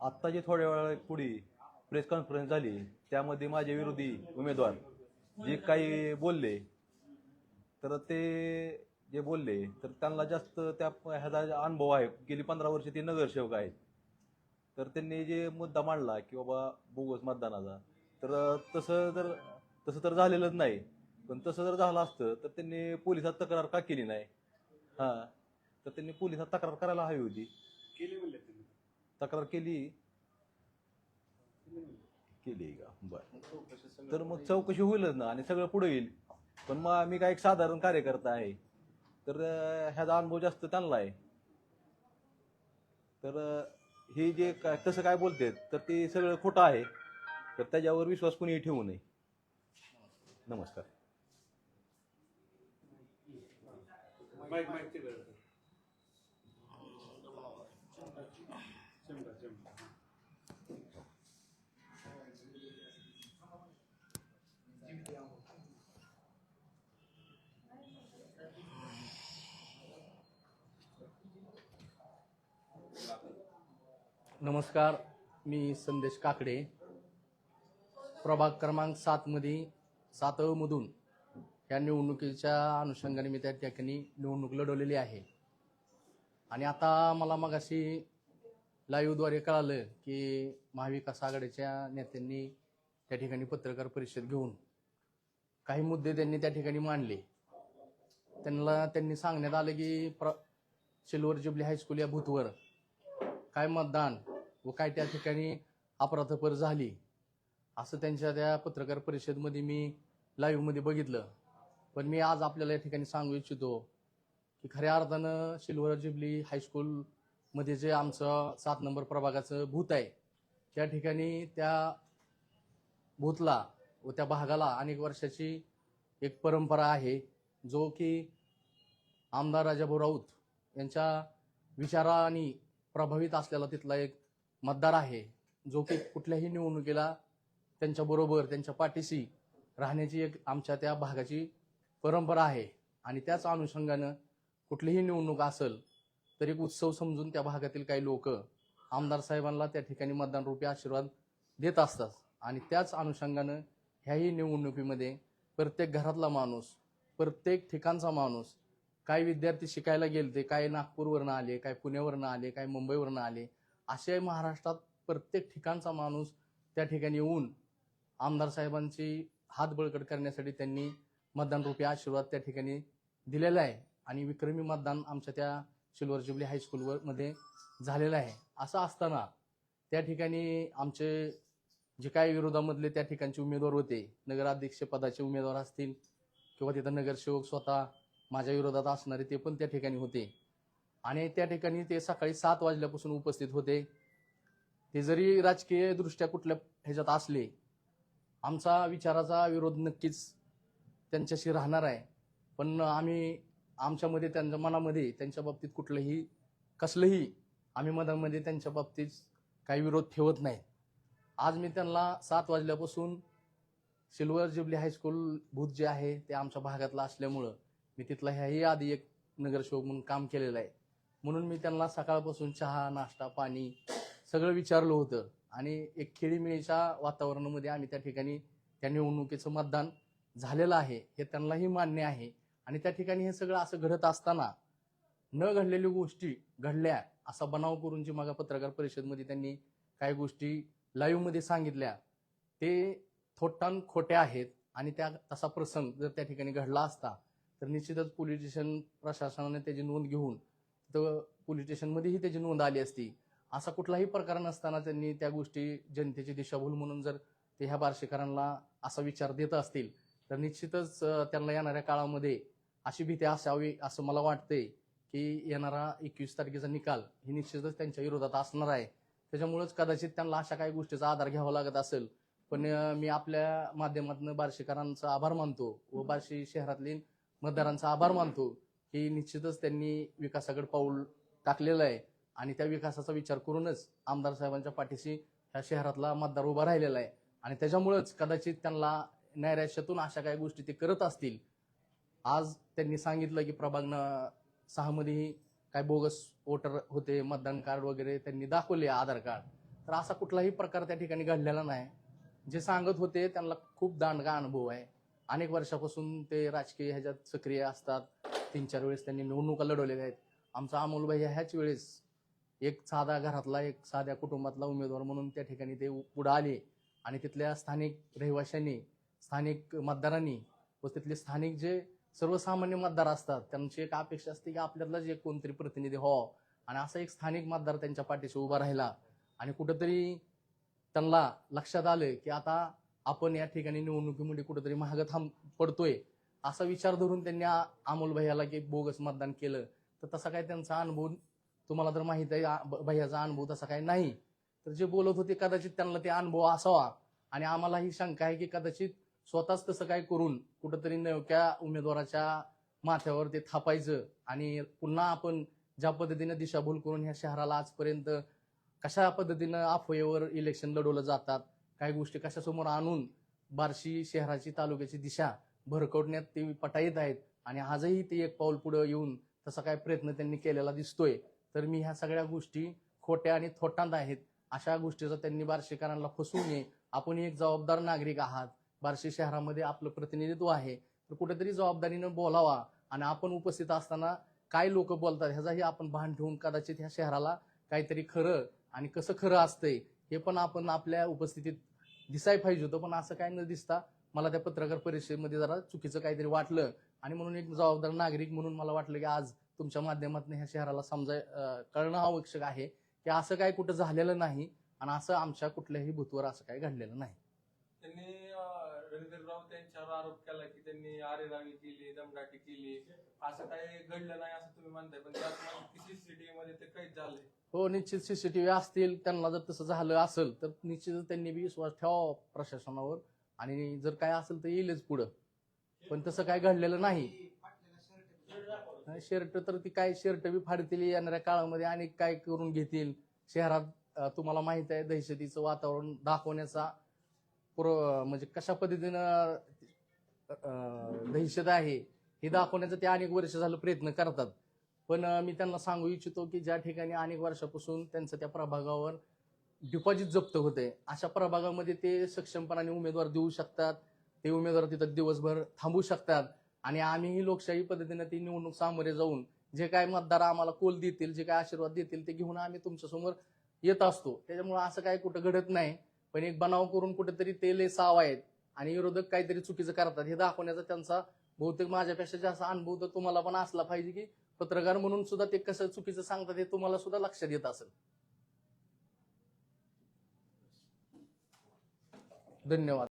आत्ता जे थोड्या वेळापूर्वी प्रेस कॉन्फरन्स झाली त्यामध्ये माझे विरोधी उमेदवार जे काही बोलले तर ते जे बोलले तर त्यांना जास्त त्या ह्याचा अनुभव आहे गेली पंधरा वर्ष ते नगरसेवक आहेत. तर त्यांनी जे मुद्दा मांडला की बाबा बोगस मतदानाचा तर तसं जर तसं तर झालेलंच नाही. पण तसं जर झालं असतं तर त्यांनी पोलिसात तक्रार का केली नाही? हां. तर त्यांनी पोलिसात तक्रार करायला हवी होती. केली म्हणले तक्रार केली? केली का? बरं. तर मग चौकशी होईलच ना आणि सगळं पुढे येईल. पण मग मी काय एक साधारण कार्यकर्ता आहे. तर ह्याचा अनुभव जास्त त्यांना आहे. तर हे जे काय तसं काय बोलते तर ते सगळं खोटं आहे. तर त्याच्यावर विश्वास कोणीही ठेवू नये. नमस्कार. नमस्कार मी संदेश काकडे. प्रभाग क्रमांक सातमध्ये सात मधून या निवडणुकीच्या अनुषंगाने मी त्या ठिकाणी निवडणूक लढवलेली आहे. आणि आता मला मगाशी लाईव्हद्वारे कळालं की महाविकास आघाडीच्या नेत्यांनी त्या ठिकाणी पत्रकार परिषद घेऊन काही मुद्दे त्यांनी त्या ठिकाणी मांडले. त्यांना त्यांनी सांगण्यात आलं की प्र सिल्वर जुबली हायस्कूल या भूतवर काय मतदान व काय त्या ठिकाणी अपराधपर झाली. असं त्यांच्या त्या पत्रकार परिषदमध्ये मी लाईव्हमध्ये बघितलं. पण मी आज आपल्याला या ठिकाणी सांगू इच्छितो की खऱ्या अर्थानं सिल्वर जुबली हायस्कूलमध्ये जे आमचं सात नंबर प्रभागाचं भूत आहे त्या ठिकाणी त्या भूतला व त्या भागाला अनेक वर्षाची एक परंपरा आहे जो की आमदार राजाभाऊ राऊत यांच्या विचाराने प्रभावित असलेला तिथला एक मतदार आहे जो की कुठल्याही निवडणुकीला त्यांच्याबरोबर त्यांच्या पाठीशी राहण्याची एक आमच्या त्या भागाची परंपरा आहे. आणि त्याच अनुषंगानं कुठलीही निवडणूक असेल तर एक उत्सव समजून त्या भागातील काही लोक आमदार साहेबांना त्या ठिकाणी मतदान रूपी आशीर्वाद देत असतात. आणि त्याच अनुषंगानं ह्याही निवडणुकीमध्ये प्रत्येक घरातला माणूस प्रत्येक ठिकाणचा माणूस काही विद्यार्थी शिकायला गेलते काय नागपूरवरनं आले काय पुण्यावरनं आले काय मुंबईवरनं आले असे महाराष्ट्रात प्रत्येक ठिकाणचा माणूस त्या ठिकाणी येऊन आमदार साहेबांची हात बळकट करण्यासाठी त्यांनी मतदान रुपये आशीर्वाद त्या ठिकाणी दिलेला आहे. आणि विक्रमी मतदान आमच्या त्या सिल्वर जुबली हायस्कूलवर मध्ये झालेलं आहे. असं असताना त्या ठिकाणी आमचे जे काही विरोधामधले त्या ठिकाणचे उमेदवार होते नगराध्यक्ष पदाचे उमेदवार असतील किंवा तिथं नगरसेवक स्वतः माझ्या विरोधात असणारे ते पण त्या ठिकाणी होते. आणि त्या ठिकाणी ते सकाळी सात वाजल्यापासून उपस्थित होते. ते जरी राजकीय दृष्ट्या कुठल्या ह्याच्यात असले आमचा विचाराचा विरोध नक्कीच त्यांच्याशी राहणार आहे. पण आम्ही आमच्यामध्ये त्यांच्या मनामध्ये त्यांच्या बाबतीत कुठलंही कसलंही आम्ही मनामध्ये त्यांच्या बाबतीत काही विरोध ठेवत नाही. आज मी त्यांना सात वाजल्यापासून सिल्वर जुबली हायस्कूल भूत जे आहे ते आमच्या भागातलं असल्यामुळं मी तिथला ह्याही आधी एक नगरसेवक म्हणून काम केलेलं आहे. म्हणून मी त्यांना सकाळपासून चहा नाश्ता पाणी सगळं विचारलं होतं. आणि एक खेळीमेळीच्या वातावरणामध्ये आम्ही त्या ठिकाणी त्या निवडणुकीचं मतदान झालेलं आहे हे त्यांनाही मान्य आहे. आणि त्या ठिकाणी हे सगळं असं घडत असताना न घडलेल्या गोष्टी घडल्या असा बनाव करून जी मागा पत्रकार परिषदमध्ये त्यांनी काही गोष्टी लाईव्हमध्ये सांगितल्या ते थोटान खोट्या आहेत. आणि त्या तसा प्रसंग जर त्या ठिकाणी घडला असता तर निश्चितच पोलीस स्टेशन प्रशासनाने त्याची नोंद घेऊन तर पोलीस स्टेशनमध्येही त्याची नोंद आली असती. असा कुठलाही प्रकार नसताना त्यांनी त्या गोष्टी जनतेची दिशाभूल म्हणून जर ते ह्या बार्शीकरांना असा विचार देत असतील तर निश्चितच त्यांना येणाऱ्या काळामध्ये अशी भीती असावी असं मला वाटतंय की येणारा एकवीस तारखेचा निकाल ही निश्चितच त्यांच्या विरोधात असणार आहे. त्याच्यामुळेच कदाचित त्यांना अशा काही गोष्टीचा आधार घ्यावा लागत असेल. पण मी आपल्या माध्यमातून बार्शीकरांचा आभार मानतो व बार्शी शहरातली मतदारांचा आभार मानतो. की निश्चितच त्यांनी विकासाकडे पाऊल टाकलेलं आहे. आणि त्या विकासाचा विचार करूनच आमदार साहेबांच्या पाठीशी ह्या शहरातला मतदार उभा राहिलेला आहे. आणि त्याच्यामुळेच कदाचित त्यांना नैराश्यातून अशा काही गोष्टी ते करत असतील. आज त्यांनी सांगितलं की प्रभाग सहामध्येही काय बोगस वोटर होते मतदान कार्ड वगैरे त्यांनी दाखवले आधार कार्ड. तर असा कुठलाही प्रकार त्या ठिकाणी घडलेला नाही. जे सांगत होते त्यांना खूप दांडगा अनुभव आहे. अनेक वर्षापासून ते राजकीय ह्याच्यात सक्रिय असतात. तीन चार वेळेस त्यांनी निवडणुका लढवलेल्या आहेत. आमचा अमोलभाई ह्याच वेळेस एक साधा घरातला एक साध्या कुटुंबातला उमेदवार म्हणून त्या ठिकाणी ते पुढे आले. आणि तिथल्या स्थानिक रहिवाशांनी स्थानिक मतदारांनी व तिथले स्थानिक जे सर्वसामान्य मतदार असतात त्यांची एक अपेक्षा असते की आपल्यातला जे कोणतरी प्रतिनिधी हो आणि असा एक स्थानिक मतदार त्यांच्या पाठीशी उभा राहिला. आणि कुठंतरी त्यांना लक्षात आलं की आता आपण या ठिकाणी निवडणुकीमध्ये कुठंतरी महाग थांब पडतोय. असा विचार धरून त्यांनी अमोल भैयाला की बोगस मतदान केलं. तर तसा काय त्यांचा अनुभव तुम्हाला तर माहीत आहे भैयाचा अनुभव तसा काही नाही. तर जे बोलत होते कदाचित त्यांना ते अनुभव असावा. आणि आम्हाला ही शंका आहे की कदाचित स्वतःच तसं काय करून कुठंतरी नवक्या उमेदवाराच्या माथ्यावर ते थापायचं. आणि पुन्हा आपण ज्या पद्धतीनं दिशाभूल करून ह्या शहराला आजपर्यंत कशा पद्धतीनं अफवेवर इलेक्शन लढवलं जातात काही गोष्टी कशासमोर आणून बार्शी शहराची तालुक्याची दिशा भरकवण्यात ते पटाईत आहेत आणि आजही ते एक पाऊल पुढे येऊन तसा काय प्रयत्न त्यांनी केलेला दिसतोय. तर मी ह्या सगळ्या गोष्टी खोट्या आणि थोटांत आहेत. अशा गोष्टीचा त्यांनी बार्शीकरांना फसवू नये. आपण एक जबाबदार नागरिक आहात. बार्शी शहरामध्ये आपलं प्रतिनिधित्व आहे. तर कुठेतरी जबाबदारीनं बोलावा आणि आपण उपस्थित असताना काय लोक बोलतात ह्याचाही आपण भान ठेवून कदाचित ह्या शहराला काहीतरी खरं आणि कसं खरं असतंय हे पण आपण आपल्या उपस्थितीत दिसाय पाहिजे होतं. पण असं काय न दिसता मला त्या पत्रकार परिषदेमध्ये जरा चुकीचं काहीतरी वाटलं आणि म्हणून एक जबाबदार नागरिक म्हणून मला वाटलं की आज तुमच्या माध्यमातून ह्या शहराला समजाय कळणं आवश्यक आहे की असं काय कुठं झालेलं नाही आणि असं आमच्या कुठल्याही भूतवर असं काही घडलेलं नाही. त्यांनी रणधीर राऊत यांच्यावर आरोप केला की त्यांनी आरेरावी केली दमदाटी केली. असं काही घडलं नाही असं तुम्ही म्हणताय पण सीसीटीव्ही मध्ये ते काहीच झालंय हो निश्चित सीसीटीव्ही असतील त्यांना जर तसं झालं असेल तर निश्चितच त्यांनी बी विश्वास ठेवावा प्रशासनावर. आणि जर काय असेल तर येईलच पुढं. पण तसं काय घडलेलं नाही. शर्ट तर ती काय शर्ट बी फाडतील येणाऱ्या काळामध्ये आणि काय करून घेतील. शहरात तुम्हाला माहीत आहे दहशतीचं वातावरण दाखवण्याचा पुर म्हणजे कशा पद्धतीनं दहशत आहे हे दाखवण्याचा ते अनेक वर्ष झालं प्रयत्न करतात. पण मी त्यांना सांगू इच्छितो की ज्या ठिकाणी अनेक वर्षापासून त्यांचं त्या प्रभागावर डिपॉझिट जप्त होते. अशा प्रभागामध्ये ते सक्षमपणाने उमेदवार देऊ शकतात. ते उमेदवार तिथं दिवसभर थांबू शकतात. आणि आम्हीही लोकशाही पद्धतीने ती निवडणूक सामोरे जाऊन जे काय मतदार आम्हाला कोल देतील जे काय आशीर्वाद देतील ते घेऊन आम्ही तुमच्यासमोर येत असतो. त्याच्यामुळे असं काय कुठं घडत नाही. पण एक बनाव करून कुठेतरी ते लय साव आहेत आणि विरोधक काहीतरी चुकीचं करतात. हे दाखवण्याचा त्यांचा बहुतेक माझ्यापेक्षा जास्त अनुभव तर तुम्हाला पण असला पाहिजे की पत्रकार म्हणून सुद्धा ते कसं चुकीचं सांगतात हे तुम्हाला सुद्धा लक्षात येत असेल. धन्यवाद.